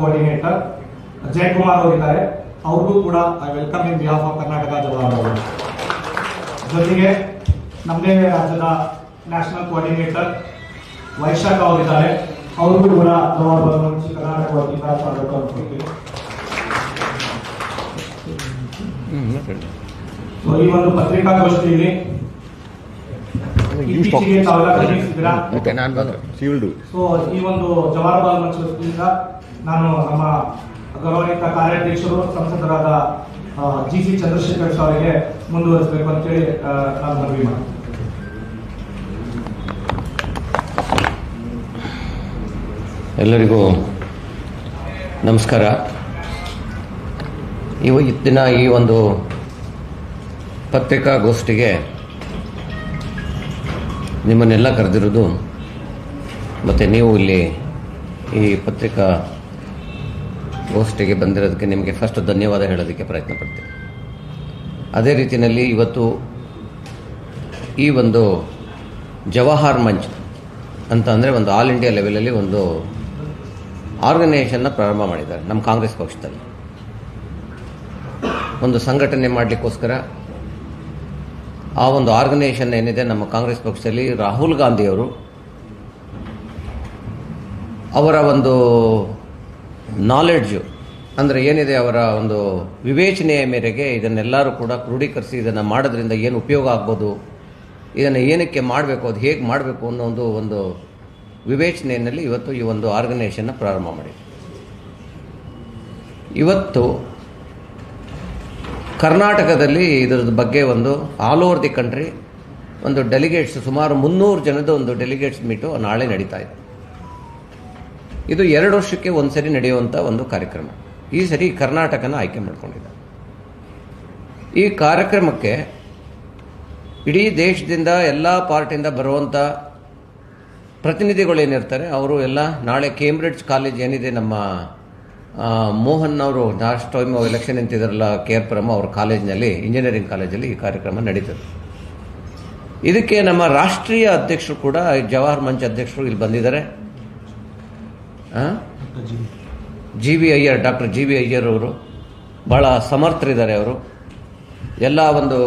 Coordinator Jayakumar ಅವರಿದ್ದಾರೆ. ಅವ್ರಿಗೂ ಕೂಡ welcome in behalf of Karnataka Jawahar ಜೊತೆಗೆ ನಮ್ಮದೇ ರಾಜ್ಯದ ನ್ಯಾಷನಲ್ ಕೋಆರ್ಡಿನೇಟರ್ ವೈಶಾಖ ಅವರಿದ್ದಾರೆ. ಅವ್ರಿಗೂ ಕೂಡ ಜವಾಹರ್ ಮಂಚಿ ಕರ್ನಾಟಕ ವತಿಯಿಂದ ಸ್ವಾಗತ ಸೊ ಈ ಒಂದು ಪತ್ರಿಕಾಗೋಷ್ಠಿಯಲ್ಲಿ ಇತ್ತೀಚೆಗೆ ತಾವೆಲ್ಲ ಶೀಲ್ಡು ಸೊ ಈ ಒಂದು ಜವಾಹರ್ಲಾಲ್ ಮಂಚ್ ವತಿಯಿಂದ ನಾನು ನಮ್ಮ ಗೌರವಾನ್ವಿತ ಕಾರ್ಯಾಧ್ಯಕ್ಷರು, ಸಂಸದರಾದ ಜಿ ಸಿ ಚಂದ್ರಶೇಖರ್ ಅವರಿಗೆ ಮುಂದುವರಿಸಬೇಕು ಅಂತೇಳಿ ನಾನು ಮನವಿ ಮಾಡ್ತೀನಿ. ಎಲ್ಲರಿಗೂ ನಮಸ್ಕಾರ. ಇವತ್ತಿನ ಈ ಒಂದು ಪತ್ರಿಕಾಗೋಷ್ಠಿಗೆ ನಿಮ್ಮನ್ನೆಲ್ಲ ಕರೆದಿರೋದು ಮತ್ತು ನೀವು ಇಲ್ಲಿ ಈ ಪತ್ರಿಕಾ ಗೋಷ್ಠಿಗೆ ಬಂದಿರೋದಕ್ಕೆ ನಿಮಗೆ ಫಸ್ಟ್ ಧನ್ಯವಾದ ಹೇಳೋದಕ್ಕೆ ಪ್ರಯತ್ನ ಪಡ್ತೀನಿ. ಅದೇ ರೀತಿಯಲ್ಲಿ ಇವತ್ತು ಈ ಒಂದು ಜವಾಹರ್ ಮಂಚ್ ಅಂತ ಅಂದರೆ ಒಂದು ಆಲ್ ಇಂಡಿಯಾ ಲೆವೆಲಲ್ಲಿ ಒಂದು ಆರ್ಗನೈಸೇಷನ್ನ ಪ್ರಾರಂಭ ಮಾಡಿದ್ದಾರೆ, ನಮ್ಮ ಕಾಂಗ್ರೆಸ್ ಪಕ್ಷದಲ್ಲಿ. ಒಂದು ಸಂಘಟನೆ ಮಾಡಲಿಕ್ಕೋಸ್ಕರ ಆ ಒಂದು ಆರ್ಗನೈಸೇಷನ್ ಏನಿದೆ ನಮ್ಮ ಕಾಂಗ್ರೆಸ್ ಪಕ್ಷದಲ್ಲಿ, ರಾಹುಲ್ ಗಾಂಧಿಯವರು ಅವರ ಒಂದು ನಾಲೆಡ್ಜು ಅಂದರೆ ಏನಿದೆ ಅವರ ಒಂದು ವಿವೇಚನೆಯ ಮೇರೆಗೆ ಇದನ್ನೆಲ್ಲರೂ ಕೂಡ ಕ್ರೋಢೀಕರಿಸಿ ಇದನ್ನು ಮಾಡೋದ್ರಿಂದ ಏನು ಉಪಯೋಗ ಆಗ್ಬೋದು? ಇದನ್ನು ಏನಕ್ಕೆ ಮಾಡಬೇಕು? ಅದು ಹೇಗೆ ಮಾಡಬೇಕು ಅನ್ನೋ ಒಂದು ಒಂದು ವಿವೇಚನೆಯಲ್ಲಿ ಇವತ್ತು ಈ ಒಂದು ಆರ್ಗನೈಸೇಷನ್ನ ಪ್ರಾರಂಭ ಮಾಡಿ ಇವತ್ತು ಕರ್ನಾಟಕದಲ್ಲಿ ಇದರ ಬಗ್ಗೆ ಒಂದು ಆಲ್ ಓವರ್ ದಿ ಕಂಟ್ರಿ ಒಂದು ಡೆಲಿಗೇಟ್ಸ್ ಸುಮಾರು ಮುನ್ನೂರು ಜನದ ಒಂದು ಡೆಲಿಗೇಟ್ಸ್ ಮೀಟು ನಾಳೆ ನಡೀತಾ ಇದೆ. ಇದು ಎರಡು ವರ್ಷಕ್ಕೆ ಒಂದು ಸರಿ ನಡೆಯುವಂಥ ಒಂದು ಕಾರ್ಯಕ್ರಮ. ಈ ಸರಿ ಕರ್ನಾಟಕನ ಆಯ್ಕೆ ಮಾಡಿಕೊಂಡಿದೆ ಈ ಕಾರ್ಯಕ್ರಮಕ್ಕೆ ಇಡೀ ದೇಶದಿಂದ ಎಲ್ಲ ಪಾರ್ಟಿಯಿಂದ ಬರುವಂಥ ಪ್ರತಿನಿಧಿಗಳು ಏನಿರ್ತಾರೆ, ಅವರು ಎಲ್ಲ ನಾಳೆ ಕೇಂಬ್ರಿಡ್ಜ್ ಕಾಲೇಜ್ ಏನಿದೆ, ನಮ್ಮ ಮೋಹನ್ ಅವರು ಲಾಸ್ಟ್ ಟೈಮ್ ಎಲೆಕ್ಷನ್ ನಿಂತಿದ್ದಾರಲ್ಲ ಕೆ ಆರ್ ಪುರಂ ಅವ್ರ ಕಾಲೇಜಿನಲ್ಲಿ ಇಂಜಿನಿಯರಿಂಗ್ ಕಾಲೇಜಲ್ಲಿ ಈ ಕಾರ್ಯಕ್ರಮ ನಡೀತದೆ. ಇದಕ್ಕೆ ನಮ್ಮ ರಾಷ್ಟ್ರೀಯ ಅಧ್ಯಕ್ಷರು ಕೂಡ, ಜವಾಹರ್ ಮಂಚ್ ಅಧ್ಯಕ್ಷರು ಇಲ್ಲಿ ಬಂದಿದ್ದಾರೆ. G V Iyer doctor G V Iyer ಅವರು ಭಾಳ ಸಮರ್ಥರಿದ್ದಾರೆ ಅವರು. ಎಲ್ಲ ಒಂದು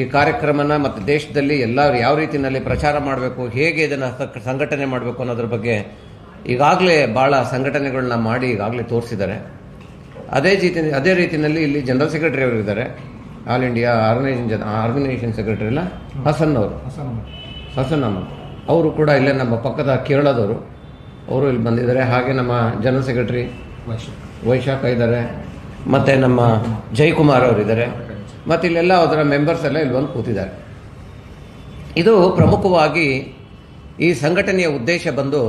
ಈ ಕಾರ್ಯಕ್ರಮನ ಮತ್ತು ದೇಶದಲ್ಲಿ ಎಲ್ಲ ಯಾವ ರೀತಿಯಲ್ಲಿ ಪ್ರಚಾರ ಮಾಡಬೇಕು ಹೇಗೆ ಇದನ್ನು ಸಂಘಟನೆ ಮಾಡಬೇಕು ಅನ್ನೋದ್ರ ಬಗ್ಗೆ ಈಗಾಗಲೇ ಭಾಳ ಸಂಘಟನೆಗಳನ್ನ ಮಾಡಿ ಈಗಾಗಲೇ ತೋರಿಸಿದ್ದಾರೆ. ಅದೇ ರೀತಿ ಅದೇ ರೀತಿಯಲ್ಲಿ ಇಲ್ಲಿ ಜನರಲ್ ಸೆಕ್ರೆಟರಿ ಅವರು ಇದ್ದಾರೆ. All India organisation organisation secretary ಅಲ್ಲ? ಹಸನ್ ಅವರು. ಹಸನ್ ಅಹಮದ್. ಹಸನ್ ಅಹಮದ್ ಅವರು ಕೂಡ ಇಲ್ಲೇ ನಮ್ಮ ಪಕ್ಕದ ಕೇರಳದವರು. ಅವರು ಇಲ್ಲಿ ಬಂದಿದ್ದಾರೆ. ಹಾಗೆ ನಮ್ಮ ಜನರಲ್ ಸೆಕ್ರೆಟರಿ ವೈಶಾಖ ಇದ್ದಾರೆ. ಮತ್ತು ನಮ್ಮ ಜಯಕುಮಾರ್ ಅವರಿದ್ದಾರೆ ಮತ್ತು ಇಲ್ಲೆಲ್ಲ ಅದರ ಮೆಂಬರ್ಸ್ ಎಲ್ಲ ಇಲ್ಲಿ ಬಂದು ಕೂತಿದ್ದಾರೆ. ಇದು ಪ್ರಮುಖವಾಗಿ ಈ ಸಂಘಟನೆಯ ಉದ್ದೇಶ ಬಂದು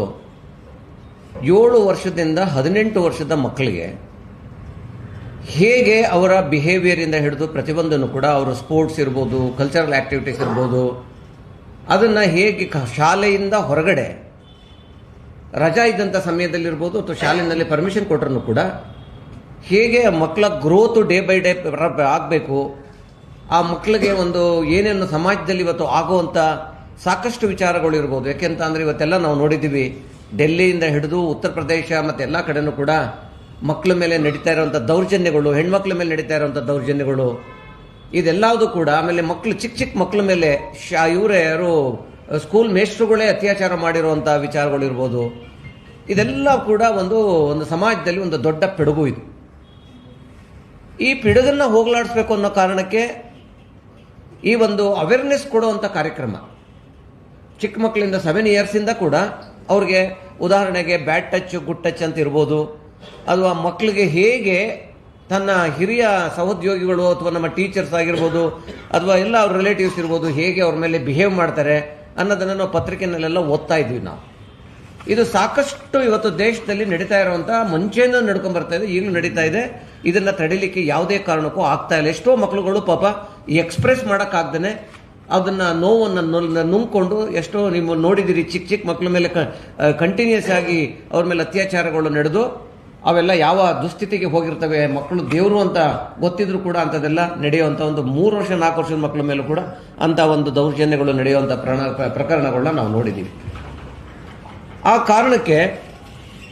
ಏಳು ವರ್ಷದಿಂದ ಹದಿನೆಂಟು ವರ್ಷದ ಮಕ್ಕಳಿಗೆ ಹೇಗೆ ಅವರ ಬಿಹೇವಿಯರಿಂದ ಹಿಡಿದು ಪ್ರತಿಯೊಂದನ್ನು ಕೂಡ ಅವರು ಸ್ಪೋರ್ಟ್ಸ್ ಇರ್ಬೋದು ಕಲ್ಚರಲ್ ಆ್ಯಕ್ಟಿವಿಟೀಸ್ ಇರ್ಬೋದು, ಅದನ್ನು ಹೇಗೆ ಶಾಲೆಯಿಂದ ಹೊರಗಡೆ ರಜಾ ಇದ್ದಂಥ ಸಮಯದಲ್ಲಿರ್ಬೋದು ಅಥವಾ ಶಾಲೆಯಲ್ಲಿ ಪರ್ಮಿಷನ್ ಕೊಟ್ಟರು ಕೂಡ ಹೇಗೆ ಮಕ್ಕಳ ಗ್ರೋತು ಡೇ ಬೈ ಡೇ ಆಗಬೇಕು, ಆ ಮಕ್ಕಳಿಗೆ ಒಂದು ಏನೇನು ಸಮಾಜದಲ್ಲಿ ಇವತ್ತು ಆಗುವಂಥ ಸಾಕಷ್ಟು ವಿಚಾರಗಳು ಇರ್ಬೋದು. ಯಾಕೆಂತ ಅಂದರೆ ಇವತ್ತೆಲ್ಲ ನಾವು ನೋಡಿದ್ದೀವಿ. ಡೆಲ್ಲಿಯಿಂದ ಹಿಡಿದು ಉತ್ತರ ಪ್ರದೇಶ ಮತ್ತು ಎಲ್ಲ ಕಡೆನೂ ಕೂಡ ಮಕ್ಕಳ ಮೇಲೆ ನಡೀತಾ ಇರುವಂಥ ದೌರ್ಜನ್ಯಗಳು, ಹೆಣ್ಮಕ್ಳ ಮೇಲೆ ನಡೀತಾ ಇರುವಂಥ ದೌರ್ಜನ್ಯಗಳು ಇದೆಲ್ಲದೂ ಕೂಡ ಆಮೇಲೆ ಮಕ್ಕಳು ಚಿಕ್ಕ ಚಿಕ್ಕ ಮಕ್ಕಳ ಮೇಲೆ ಶಾ, ಇವರೇ ಯಾರು ಸ್ಕೂಲ್ ಮೇಷ್ಟ್ರುಗಳೇ ಅತ್ಯಾಚಾರ ಮಾಡಿರುವಂಥ ವಿಚಾರಗಳು ಇರ್ಬೋದು ಇದೆಲ್ಲ ಕೂಡ ಒಂದು ಒಂದು ಸಮಾಜದಲ್ಲಿ ಒಂದು ದೊಡ್ಡ ಪಿಡುಗು ಇದು. ಈ ಪಿಡುಗನ್ನ ಹೋಗಲಾಡಿಸ್ಬೇಕು ಅನ್ನೋ ಕಾರಣಕ್ಕೆ ಈ ಒಂದು ಅವೇರ್ನೆಸ್ ಕೊಡುವಂಥ ಕಾರ್ಯಕ್ರಮ. ಚಿಕ್ಕ ಮಕ್ಕಳಿಂದ ಸೆವೆನ್ ಇಯರ್ಸಿಂದ ಕೂಡ ಅವ್ರಿಗೆ ಉದಾಹರಣೆಗೆ ಬ್ಯಾಡ್ ಟಚ್ ಗುಡ್ ಟಚ್ ಅಂತ ಇರ್ಬೋದು ಅಥವಾ ಮಕ್ಕಳಿಗೆ ಹೇಗೆ ತನ್ನ ಹಿರಿಯ ಸಹೋದ್ಯೋಗಿಗಳು ಅಥವಾ ನಮ್ಮ ಟೀಚರ್ಸ್ ಆಗಿರ್ಬೋದು ಅಥವಾ ಎಲ್ಲ ಅವ್ರ ರಿಲೇಟಿವ್ಸ್ ಇರ್ಬೋದು ಹೇಗೆ ಅವ್ರ ಮೇಲೆ ಬಿಹೇವ್ ಮಾಡ್ತಾರೆ ಅನ್ನೋದನ್ನು ನಾವು ಪತ್ರಿಕೆನಲ್ಲೆಲ್ಲ ಓದ್ತಾ ಇದ್ವಿ ನಾವು. ಇದು ಸಾಕಷ್ಟು ಇವತ್ತು ದೇಶದಲ್ಲಿ ನಡೀತಾ ಇರುವಂಥ ಮುಂಚೆಯಿಂದ ನಡ್ಕೊಂಡ್ ಬರ್ತಾ ಇದೆ, ಈಗಲೂ ನಡೀತಾ ಇದೆ. ಇದನ್ನ ತಡಿಲಿಕ್ಕೆ ಯಾವುದೇ ಕಾರಣಕ್ಕೂ ಆಗ್ತಾ ಇಲ್ಲ. ಎಷ್ಟೋ ಮಕ್ಕಳುಗಳು ಪಾಪ ಎಕ್ಸ್ಪ್ರೆಸ್ ಮಾಡೋಕ್ಕಾಗ್ದೇ ಅದನ್ನ ನೋವನ್ನು ನುಂಗ್ಕೊಂಡು ಎಷ್ಟೋ ನೀವು ನೋಡಿದಿರಿ ಚಿಕ್ಕ ಚಿಕ್ಕ ಮಕ್ಕಳ ಮೇಲೆ ಕಂಟಿನ್ಯೂಸ್ ಆಗಿ ಅವ್ರ ಮೇಲೆ ಅತ್ಯಾಚಾರಗಳು ನಡೆದು ಅವೆಲ್ಲ ಯಾವ ದುಸ್ಥಿತಿಗೆ ಹೋಗಿರ್ತವೆ, ಮಕ್ಕಳು ದೇವರು ಅಂತ ಗೊತ್ತಿದ್ರು ಕೂಡ ಅಂಥದ್ದೆಲ್ಲ ನಡೆಯುವಂಥ ಒಂದು ಮೂರು ವರ್ಷ, ನಾಲ್ಕು ವರ್ಷದ ಮಕ್ಕಳ ಮೇಲೂ ಕೂಡ ಅಂಥ ಒಂದು ದೌರ್ಜನ್ಯಗಳು ನಡೆಯುವಂಥ ಪ್ರಣ, ಪ್ರಕರಣಗಳನ್ನ ನಾವು ನೋಡಿದ್ದೀವಿ. ಆ ಕಾರಣಕ್ಕೆ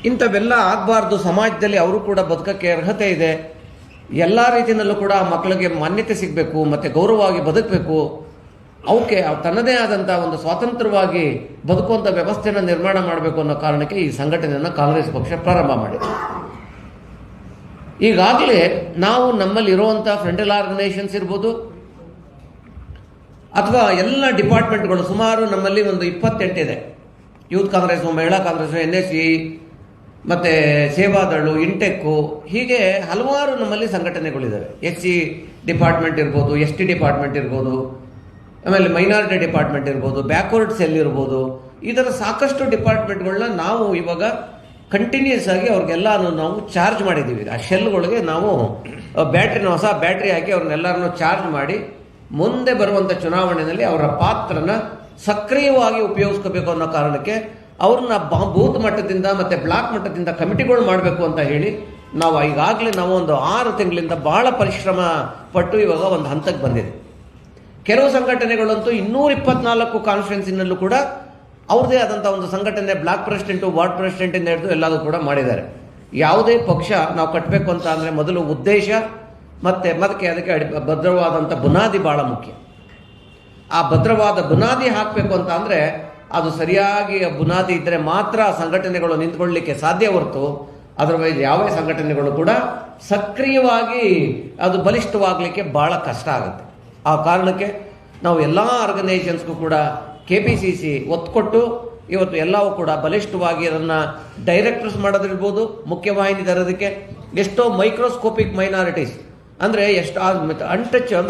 ಇಂಥವೆಲ್ಲ ಆಗಬಾರ್ದು, ಸಮಾಜದಲ್ಲಿ ಅವರು ಕೂಡ ಬದುಕಕ್ಕೆ ಅರ್ಹತೆ ಇದೆ. ಎಲ್ಲ ರೀತಿಯಲ್ಲೂ ಕೂಡ ಮಕ್ಕಳಿಗೆ ಮಾನ್ಯತೆ ಸಿಗಬೇಕು, ಮತ್ತು ಗೌರವವಾಗಿ ಬದುಕಬೇಕು. ಅವಕ್ಕೆ ತನ್ನದೇ ಆದಂಥ ಒಂದು ಸ್ವಾತಂತ್ರ್ಯವಾಗಿ ಬದುಕುವಂಥ ವ್ಯವಸ್ಥೆಯನ್ನು ನಿರ್ಮಾಣ ಮಾಡಬೇಕು ಅನ್ನೋ ಕಾರಣಕ್ಕೆ ಈ ಸಂಘಟನೆಯನ್ನು ಕಾಂಗ್ರೆಸ್ ಪಕ್ಷ ಪ್ರಾರಂಭ ಮಾಡಿದೆ. ಈಗಾಗಲೇ ನಾವು ನಮ್ಮಲ್ಲಿ ಫ್ರೆಂಡಲ್ ಆರ್ಗನೈಸೇಷನ್ಸ್ ಇರ್ಬೋದು, ಅಥವಾ ಎಲ್ಲ ಡಿಪಾರ್ಟ್ಮೆಂಟ್ಗಳು ಸುಮಾರು ನಮ್ಮಲ್ಲಿ ಒಂದು ಇಪ್ಪತ್ತೆಂಟಿದೆ youth Congress Mahila Congress N S C ಮತ್ತು ಸೇವಾದಳು ಇಂಟೆಕ್ಕು ಹೀಗೆ ಹಲವಾರು ನಮ್ಮಲ್ಲಿ ಸಂಘಟನೆಗಳಿದ್ದಾವೆ ಎಸ್ ಸಿ ಡಿಪಾರ್ಟ್ಮೆಂಟ್ ಇರ್ಬೋದು ಎಸ್ ಟಿ ಡಿಪಾರ್ಟ್ಮೆಂಟ್ ಇರ್ಬೋದು, ಆಮೇಲೆ ಮೈನಾರಿಟಿ ಡಿಪಾರ್ಟ್ಮೆಂಟ್ ಇರ್ಬೋದು ಬ್ಯಾಕ್ವರ್ಡ್ ಸೆಲ್ ಇರ್ಬೋದು. ಥರ ಸಾಕಷ್ಟು ಡಿಪಾರ್ಟ್ಮೆಂಟ್ಗಳನ್ನ ನಾವು ಇವಾಗ ಕಂಟಿನ್ಯೂಸ್ ಆಗಿ ಅವ್ರಿಗೆಲ್ಲಾನು ನಾವು ಚಾರ್ಜ್ ಮಾಡಿದ್ದೀವಿ ಆ ಶೆಲ್ಗಳಿಗೆ ನಾವು ಬ್ಯಾಟ್ರಿನ ಹೊಸ ಬ್ಯಾಟ್ರಿ ಹಾಕಿ ಅವ್ರನ್ನೆಲ್ಲರನ್ನು ಚಾರ್ಜ್ ಮಾಡಿ ಮುಂದೆ ಬರುವಂಥ ಚುನಾವಣೆಯಲ್ಲಿ ಅವರ ಪಾತ್ರನ ಸಕ್ರಿಯವಾಗಿ ಉಪಯೋಗಿಸ್ಕೋಬೇಕು ಅನ್ನೋ ಕಾರಣಕ್ಕೆ ಅವ್ರನ್ನ ಬ- ಬೂತ್ ಮಟ್ಟದಿಂದ ಮತ್ತು ಬ್ಲಾಕ್ ಮಟ್ಟದಿಂದ ಕಮಿಟಿಗಳು ಮಾಡಬೇಕು ಅಂತ ಹೇಳಿ ನಾವು ಈಗಾಗಲೇ ನಾವು ಒಂದು ಆರು ತಿಂಗಳಿಂದ ಭಾಳ ಪರಿಶ್ರಮ ಪಟ್ಟು ಇವಾಗ ಒಂದು ಹಂತಕ್ಕೆ ಬಂದಿದೆ. ಕೆಲವು ಸಂಘಟನೆಗಳಂತೂ ಇನ್ನೂರ ಇಪ್ಪತ್ನಾಲ್ಕು ಕಾನ್ಫರೆನ್ಸಿನಲ್ಲೂ ಕೂಡ ಅವ್ರದ್ದೇ ಆದಂಥ ಒಂದು ಸಂಘಟನೆ ಬ್ಲಾಕ್ ಪ್ರೆಸಿಡೆಂಟು, ವಾರ್ಡ್ ಪ್ರೆಸಿಡೆಂಟಿಂದ ಹಿಡಿದು ಎಲ್ಲದೂ ಕೂಡ ಮಾಡಿದ್ದಾರೆ. ಯಾವುದೇ ಪಕ್ಷ ನಾವು ಕಟ್ಟಬೇಕು ಅಂತ ಅಂದರೆ ಮೊದಲು ಉದ್ದೇಶ ಮತ್ತು ಅದಕ್ಕೆ ಅದಕ್ಕೆ ಅಡಿ ಭದ್ರವಾದಂಥ ಬುನಾದಿ ಭಾಳ ಮುಖ್ಯ. ಆ ಭದ್ರವಾದ ಬುನಾದಿ ಹಾಕಬೇಕು ಅಂತ ಅಂದರೆ ಅದು ಸರಿಯಾಗಿ ಬುನಾದಿ ಇದ್ದರೆ ಮಾತ್ರ ಸಂಘಟನೆಗಳು ನಿಂತ್ಕೊಳ್ಳಲಿಕ್ಕೆ ಸಾಧ್ಯ ಹೊರತು ಅದರ್ವೈಸ್ ಯಾವುದೇ ಸಂಘಟನೆಗಳು ಕೂಡ ಸಕ್ರಿಯವಾಗಿ ಅದು ಬಲಿಷ್ಠವಾಗಲಿಕ್ಕೆ ಭಾಳ ಕಷ್ಟ ಆಗುತ್ತೆ. ಆ ಕಾರಣಕ್ಕೆ ನಾವು ಎಲ್ಲ ಆರ್ಗನೈಸೇಷನ್ಸ್ಗೂ ಕೂಡ ಕೆ ಪಿ ಸಿ ಸಿ ಒತ್ತು ಕೊಟ್ಟು ಇವತ್ತು ಎಲ್ಲವೂ ಕೂಡ ಬಲಿಷ್ಠವಾಗಿ ಅದನ್ನು ಡೈರೆಕ್ಟರ್ಸ್ ಮಾಡೋದಿರ್ಬೋದು ಮುಖ್ಯವಾಹಿನಿ ತರೋದಕ್ಕೆ ಎಷ್ಟೋ ಮೈಕ್ರೋಸ್ಕೋಪಿಕ್ ಮೈನಾರಿಟೀಸ್ ಅಂದರೆ ಎಷ್ಟು ಅನ್ಟಚ್ ಅಂದ್ರೆ